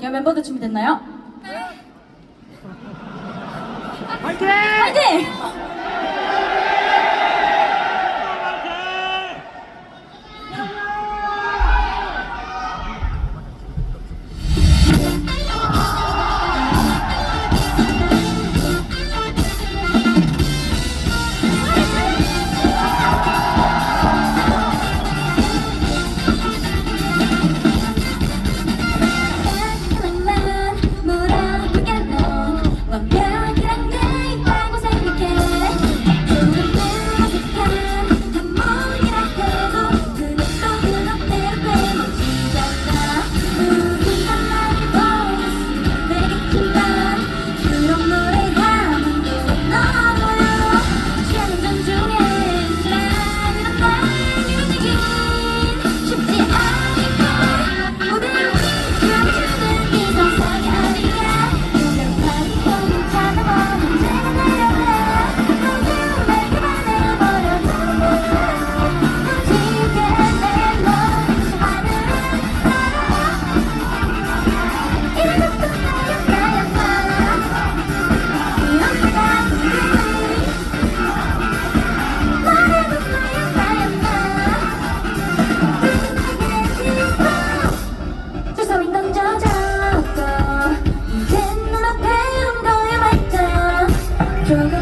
야 멤버들 준비됐나요? 화이팅! 파이팅! struggle.